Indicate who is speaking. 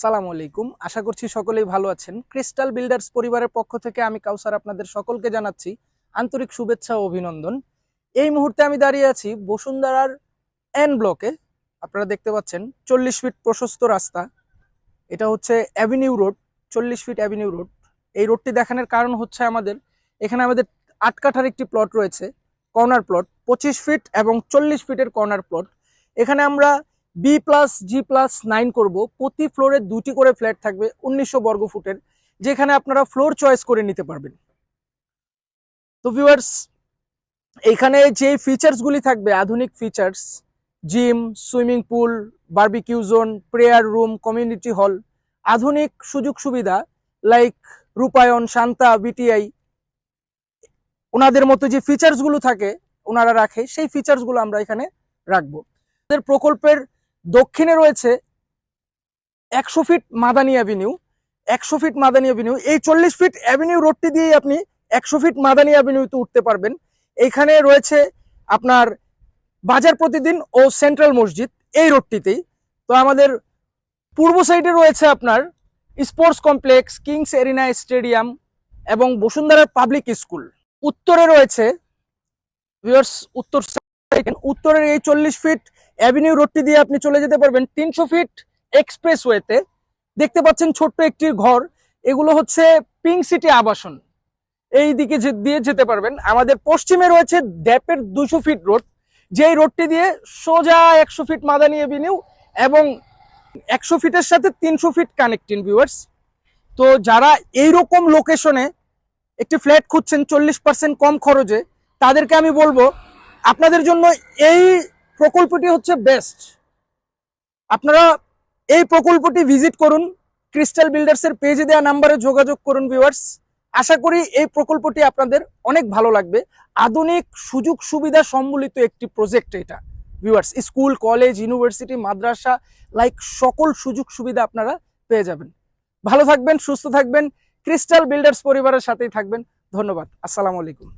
Speaker 1: সালাম আলাইকুম। আশা করছি সকলেই ভালো আছেন। ক্রিস্টাল বিল্ডার্স পরিবারের পক্ষ থেকে আমি কাউসার আপনাদের সকলকে জানাচ্ছি আন্তরিক শুভেচ্ছা ও অভিনন্দন। এই মুহূর্তে আমি দাঁড়িয়ে আছি বসুন্ধরার এন ব্লকে আপনারা দেখতে পাচ্ছেন চল্লিশ ফিট প্রশস্ত রাস্তা। এটা হচ্ছে অ্যাভিনিউ রোড চল্লিশ ফিট অ্যাভিনিউ রোড এই রোডটি দেখানোর কারণ হচ্ছে আমাদের, এখানে আমাদের আট কাঠার একটি প্লট রয়েছে কর্নার প্লট পঁচিশ ফিট এবং চল্লিশ ফিটের কর্নার প্লট এখানে আমরা B plus G plus nine করব। প্রতি ফ্লোরে দুটি করে ফ্ল্যাট থাকবে, উনিশশো বর্গ ফুটের, যেখানে আপনারা ফ্লোর চয়েস করে নিতে পারবেন। তো ভিউয়ার্স এখানে যে ফিচার্সগুলি থাকবে, আধুনিক features gym swimming pool barbecue zone prayer room community hall আধুনিক সুযোগ সুবিধা লাইক রূপায়ণ, শান্তা বিটিআই ওনাদের মতো যে ফিচার্সগুলো থাকে, ওনারা রাখে, সেই ফিচার্সগুলো আমরা এখানে রাখব। প্রকল্পের দক্ষিণে রয়েছে একশো ফিট মাদানি অ্যাভিনিউ, একশো ফিট মাদানি অ্যাভিনিউ। এই চল্লিশ ফিট অ্যাভিনিউ রোডটি দিয়েই আপনি একশো ফিট মাদানি অ্যাভিনিউতে উঠতে পারবেন। এইখানে রয়েছে আপনার বাজার প্রতিদিন ও সেন্ট্রাল মসজিদ এই রোডটিতেই। তো আমাদের পূর্ব সাইডে রয়েছে আপনার sports complex, Kings Arena stadium এবং বসুন্ধরার পাবলিক স্কুল। উত্তরে রয়েছে উত্তর উত্তরের এই চল্লিশ ফিট অ্যাভিনিউ রোডটি দিয়ে আপনি চলে যেতে পারবেন তিনশো ফিট এক্সপ্রেস ওয়েতে দেখতে পাচ্ছেন ছোট্ট একটি ঘর। এগুলো হচ্ছে পিঙ্ক সিটি আবাসন। এই দিকে দিয়ে যেতে পারবেন। আমাদের পশ্চিমে রয়েছে ড্যাপের দুশো ফিট রোড। যেই রোডটি দিয়ে সোজা একশো ফিট মাদানি এভিনিউ এবং একশো ফিটের সাথে তিনশো ফিট কানেক্টিং ভিউয়ার্স। তো যারা এইরকম লোকেশনে একটি ফ্ল্যাট খুঁজছেন চল্লিশ পার্সেন্ট কম খরচে, তাদেরকে আমি বলব, আপনাদের জন্য এই প্রকল্পটি হচ্ছে বেস্ট আপনারা এই প্রকল্পটি ভিজিট করুন ক্রিস্টাল বিল্ডার্সের পেজে দেওয়া নাম্বারে যোগাযোগ করুন ভিউয়ার্স আশা করি এই প্রকল্পটি আপনাদের অনেক ভালো লাগবে। আধুনিক সুযোগ সুবিধা সম্বলিত একটি প্রজেক্ট এটা ভিউয়ার্স স্কুল কলেজ ইউনিভার্সিটি মাদ্রাসা লাইক সকল সুযোগ সুবিধা আপনারা পেয়ে যাবেন। ভালো থাকবেন, সুস্থ থাকবেন। ক্রিস্টাল বিল্ডার্স পরিবারের সাথেই থাকবেন। ধন্যবাদ। আসসালামু আলাইকুম।